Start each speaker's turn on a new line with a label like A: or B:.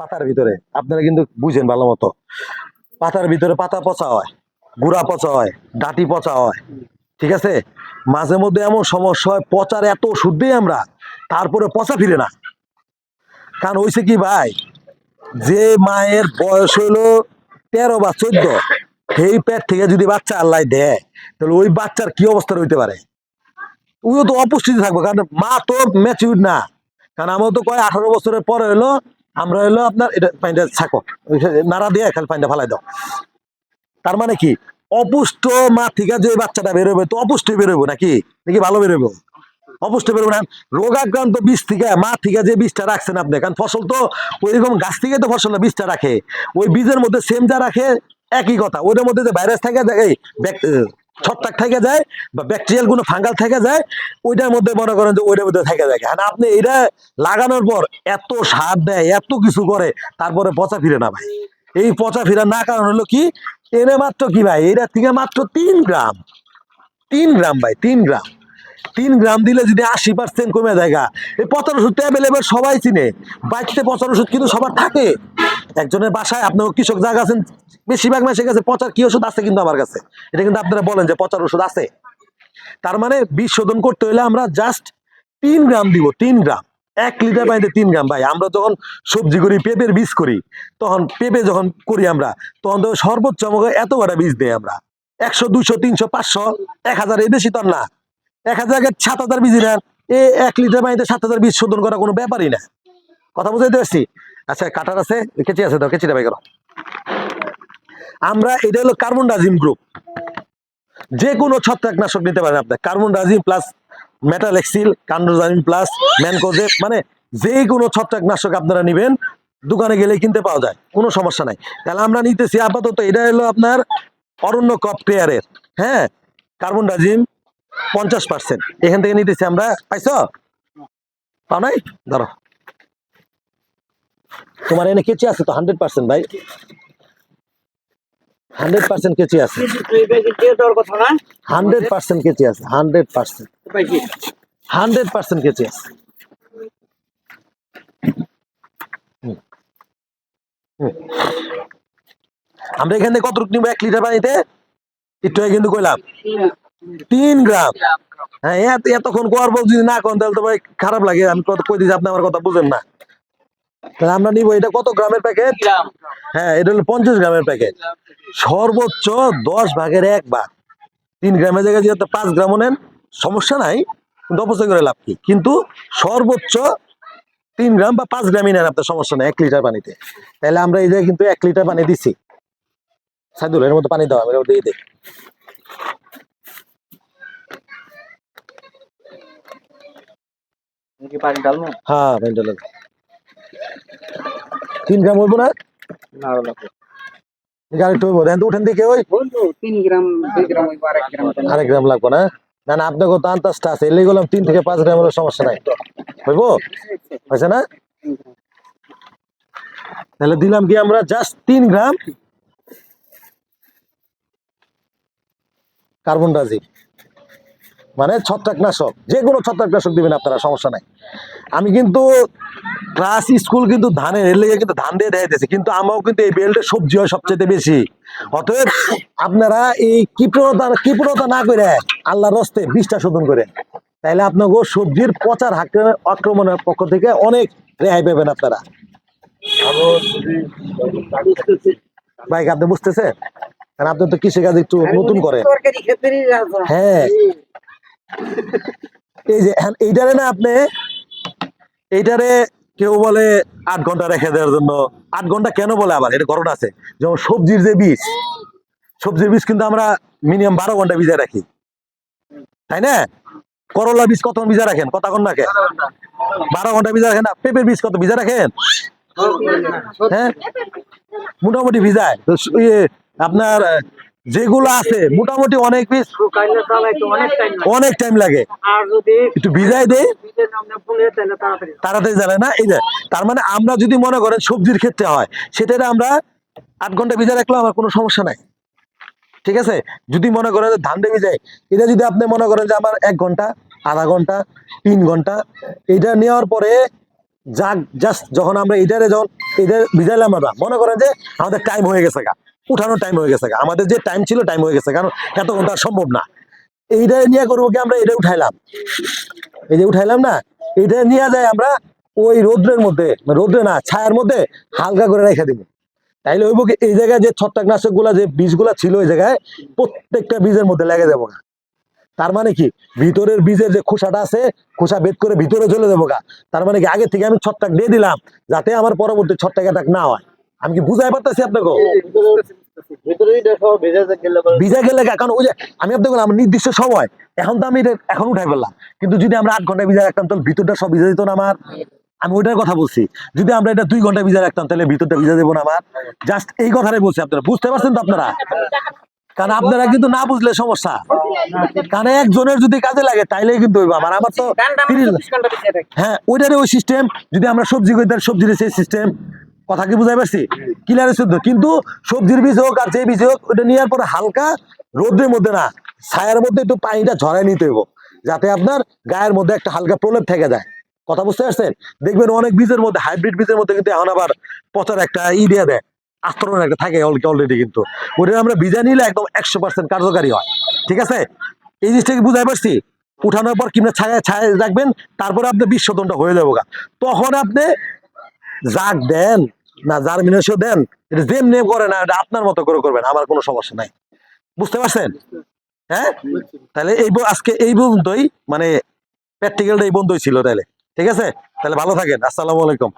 A: পাতার ভিতরে, আপনারা কিন্তু বুঝেন ভালো মতো। পাতার ভিতরে পাতা পচা হয়, গুড়া পচা হয়, ডাটি পচা হয়, ঠিক আছে? মাঝে মধ্যে এমন সমস্যা হয়, পচার এত ওষুধ দিই আমরা, তারপরে পচা ফিরে না। কারণ হয়েছে কি ভাই, যে মায়ের বয়স হলো তেরো বা চোদ্দ, সেই পেট থেকে যদি বাচ্চা আল্লাহ দেয়, তাহলে ওই বাচ্চার কি অবস্থা হইতে পারে? ওইও তো অপুষ্টিতে থাকব, কারণ মা তো ম্যাচিউর না। কারণ আমার তো কয় আঠারো বছরের পরে হলো আমরা হলো আপনার এটা পাইনটা ছাকো। নাড়া দিয়ে খালি পাইনটা ফালাই দাও। তার মানে কি? অপুষ্ট মা থেকে যে বাচ্চাটা বেরোবে তো অপুষ্ট বেরোবে নাকি? নাকি ভালো বেরোবো? অপুষ্ট বেরোবো না। রোগাক্রান্ত বীজ থেকে মা থেকে যে বীজটা রাখছেন আপনি, কারণ ফসল তো ওইরকম গাছ থেকে তো ফসল না বীজটা রাখে। ওই বীজের মধ্যে সেম যা রাখে, একই কথা। ওইটার মধ্যে যে ভাইরাস থাকে ছত্রাক থেকে যায় বা ব্যাকটেরিয়াল কোনো ফাঙ্গাল থেকে যায়, ওইটার মধ্যে মনে করেন যে ওইটার মধ্যে থেকে যায়। আর আপনি এটা লাগানোর পর এত সার দেয়, এত কিছু করে, তারপরে পচা ফিরে না ভাই। এই পচা ফিরা না কারণ হলো কি, এনে মাত্র কি ভাই এটা থেকে মাত্র তিন গ্রাম তিন গ্রাম ভাই, তিন গ্রাম। তিন গ্রাম দিলে যদি আশি পার্সেন্ট কমে যায়। এই পচার ওষুধ অ্যাভেলেবেল সবাই চিনে। বাইকতে পচার ওষুধ কিন্তু সবার থাকে। একজনের বাসায় আপনার কৃষক জায়গা আছেন, বেশিরভাগ মাসের কাছে পচার কি ওষুধ আছে কিন্তু আমার কাছে? এটা কিন্তু আপনারা বলেন যে পচার ওষুধ আছে। তার মানে বীজ শোধন করতে হলে আমরা জাস্ট তিন গ্রাম দিব, তিন গ্রাম। এক লিটার পানিতে তিন গ্রাম। ভাই, আমরা যখন সবজি করি, পেঁপের বীজ করি, তখন পেঁপে যখন করি আমরা, তখন তো সর্বোচ্চ আমাকে এত বড় বীজ দেয় আমরা? একশো, দুইশো, তিনশো, পাঁচশো? এক হাজার এই বেশি তো না। এক হাজার সাত হাজার বীজ নেন। এ এক লিটার পানিতে সাত হাজার বীজ শোধন করা কোনো ব্যাপারই না। কথা বুঝাইতে পারছি? আচ্ছা কাটার আছে? কেচি আছে দাও, কেচিটা বাই আমরা, এটা হলো কার্বন ডাজিম গ্রুপ যে কোনো ছত্রাকনাশক নিতে পারেন আপনার carbendazim plus metalaxyl কার্বোজাইম প্লাস ম্যানকোজেব মানে যে কোনো ছত্রাকনাশক আপনারা নেবেন, দোকানে গেলে কিনতে পাওয়া যায়, কোনো সমস্যা নাই। তাহলে আমরা নিতেছি আপাতত, এটা হলো আপনার অরণ্য কপ কেয়ারের হ্যাঁ? কার্বন ডাজিম পঞ্চাশ পার্সেন্ট এখান থেকে নিতেছি আমরা, পাইছ? পাও নাই? ধরো। তোমার এনে কেচি আছে তো হান্ড্রেড পার্সেন্ট ভাই? হান্ড্রেড পার্সেন্ট কেচি আছে। হান্ড্রেড পার্সেন্ট কেচি আছে হান্ড্রেড পার্সেন্ট হান্ড্রেড পার্সেন্ট কেচি আছে। আমরা এখান থেকে কত নিবো? এক লিটার পানিতে? একটু কিন্তু কইলাম। তিন গ্রাম। হ্যাঁ এত- এতক্ষণ পর যদি না করেন তাহলে তো ভাই খারাপ লাগে। আমি কত কই দিচ্ছি আপনি আমার কথা বুঝেন না। তাহলে আমরা নিবো এটা কত গ্রামের প্যাকেট? হ্যাঁ এটা হলো পঞ্চাশ গ্রামের প্যাকেট। সর্বোচ্চ দশ ভাগের এক ভাগ। তিন গ্রামের জায়গায় যেহেতু পাঁচ গ্রামও নেন সমস্যা নাই কিন্তু অপচয় করে লাভ কি? কিন্তু সর্বোচ্চ তিন গ্রাম বা পাঁচ গ্রামই নেন আপনার সমস্যা নেই এক লিটার পানিতে। তাহলে আমরা এই জায়গায় কিন্তু এক লিটার পানি দিচ্ছি সাইদুল এর মধ্যে পানি দেওয়া এর মধ্যে এই দে
B: পানি ডালবো
A: হ্যাঁ তিন গ্রাম হইব না?
B: না
A: আরেকটু হইব দেখেন তো উঠেন দিকে ওই।
B: তিন গ্রাম দুই গ্রাম ওই আরেক গ্রাম
A: আরেক গ্রাম লাগবে না? না না আপনাকে তো আন্তাজটা আছে? এলে গেলাম তিন থেকে পাঁচ গ্রাম সমস্যা নাই। হইব? হয়েছে না? তাহলে দিলাম কি আমরা জাস্ট তিন গ্রাম? কার্বন ডাইজিম মানে ছত্রাকনাশক। যে কোনো ছত্রাকনাশক দিবেন আপনারা সমস্যা নাই। আমি কিন্তু ক্লাস স্কুল কিন্তু ধানের এর লেগে কিন্তু ধান দিয়ে দেখাইতেছি কিন্তু আমাও কিন্তু এই বেল্টে সবজি হয় সবচেয়ে বেশি। অতএব আপনারা এই কৃপণতা কৃপণতা না করে আল্লাহর রস্তে বিষটা শোধন করে তাইলে আপনাকে সবজির পচার আক্রমণের পক্ষ থেকে অনেক রেহাই পাবেন আপনারা। ভাই আপনি বুঝতেছেন? কারণ আপনি তো কৃষিকাজ একটু নতুন
B: করে
A: হ্যাঁ। এই যে এইটারে না আপনি এইটারে কেউ বলে আট ঘণ্টা রেখে দেওয়ার জন্য। আট ঘণ্টা কেন বলে আবার? এটা ঘটনা আছে। যেমন সবজির যে বীজ, সবজির বীজ কিন্তু আমরা মিনিমাম বারো ঘণ্টা ভিজায় রাখি। তাই না? করলা বীজ কত ভিজা রাখেন? কত ঘণ্টা রাখেন বারো ঘণ্টা ভিজা রাখেন পেঁপের বীজ কত ভিজা রাখেন? হ্যাঁ? মোটামুটি ভিজায়। ইয়ে আপনার যেগুলো আছে, মোটামুটি অনেক
B: তো অনেক টাইম লাগে।
A: একটু ভিজাই দেয়
B: বীজের নামে ভুলে তাহলে তাড়াতাড়ি
A: তাড়াতাড়ি না? এই যে, তার মানে আমরা যদি মনে করেন সবজির ক্ষেত্রে হয় সেটা আমরা আট ঘণ্টা ভিজা রাখলে আমার কোনো সমস্যা নাই। ঠিক আছে? যদি মনে করেন ধান দিয়ে ভিজাই এটা যদি আপনি মনে করেন যে আমার এক ঘণ্টা, আধা ঘণ্টা, তিন ঘণ্টা, এটা নেওয়ার পরে যাক জাস্ট যখন আমরা এটারে যখন এদের ভিজাইলাম আমরা, মনে করেন যে আমাদের টাইম হয়ে গেছে গা। উঠানোর টাইম হয়ে গেছে আমাদের যে টাইম ছিল টাইম হয়ে গেছে কারণ এত ঘণ্টা সম্ভব না। এইটা নিয়ে করব কি আমরা? এটা উঠাইলাম। এই যে উঠাইলাম না এটা নিয়ে যায় আমরা ওই রোদ্রের মধ্যে। মানে রোদ্রে না, ছায়ার মধ্যে হালকা করে রেখে দিব। তাইলে ওইব কি, এই জায়গায় যে ছত্রাকনাশকগুলা যে বীজগুলা ছিল ওই জায়গায় প্রত্যেকটা বীজের মধ্যে লেগে যাব গা। তার মানে কি, ভিতরের বীজের যে খোসাটা আছে, খোসা বেদ করে ভিতরে চলে যাব গা। তার মানে কি, আগে থেকে আমি ছত্রাক দিয়ে দিলাম, যাতে আমার পরবর্তী ছত্রাক অ্যাটাক না হয়। আমি কি বুঝাই পারতেছি আপনাকে?
C: ভেজা গেলে
A: ওই যে আমি আপনাকে আমার নির্দিষ্ট সময়। এখন তো আমি এখন উঠাই ফেললাম। কিন্তু যদি আমরা আট ঘণ্টা ভিজা রাখতাম তাহলে ভিতরটা সব ভিজা দিত না আমার। আমি ওইটার কথা বলছি। যদি আমরা এটা দুই ঘণ্টা ভিজা রাখতাম তাহলে ভিতরটা ভিজা দেবো না আমার। জাস্ট এই কথাটাই বলছি আপনারা। বুঝতে পারছেন তো আপনারা? কারণ আপনারা কিন্তু না বুঝলে সমস্যা। কারণ একজনের যদি কাজে লাগে তাইলে কিন্তু হইবো। আমার আমার তো হ্যাঁ ওইটারে ওই সিস্টেম যদি আমরা সবজি করি তাহলে সবজির সেই সিস্টেম কথা কি বুঝাই পারছি? ক্লিয়ারে শুদ্ধ। কিন্তু সবজির বীজ হোক আর যে বীজ হোক ওটা নেওয়ার পরে হালকা রোদ্রের মধ্যে না, ছায়ার মধ্যে একটু পানিটা ঝরাই নিতে হইব, যাতে আপনার গায়ের মধ্যে একটা হালকা প্রলেপ থেকে যায়। কথা বুঝতে পারছেন? দেখবেন অনেক বীজের মধ্যে হাইব্রিড বীজের মধ্যে কিন্তু এখন আবার পচার একটা ই দিয়ে দেয় আস্তরণ একটা থাকে অলরেডি কিন্তু। ওটা আমরা বীজা নিলে একদম একশো পার্সেন্ট কার্যকারী হয়। ঠিক আছে? এই জিনিসটা কি বুঝাই পারছি? উঠানোর পর কিংবা ছায়া ছায়া রাখবেন, তারপরে আপনি বিশ শতাংশ হয়ে যাব। তখন আপনি জাগ দেন। না জার্মিনেশন দেন, এটা যেমনি করে না, এটা আপনার মতো করে করবেন, আমার কোনো সমস্যা নাই। বুঝতে পারছেন? হ্যাঁ? তাহলে এই আজকে এই পর্যন্তই মানে প্র্যাকটিক্যালটা এই বন্ধই ছিল তাহলে। ঠিক আছে? তাহলে ভালো থাকেন। আসসালামু আলাইকুম।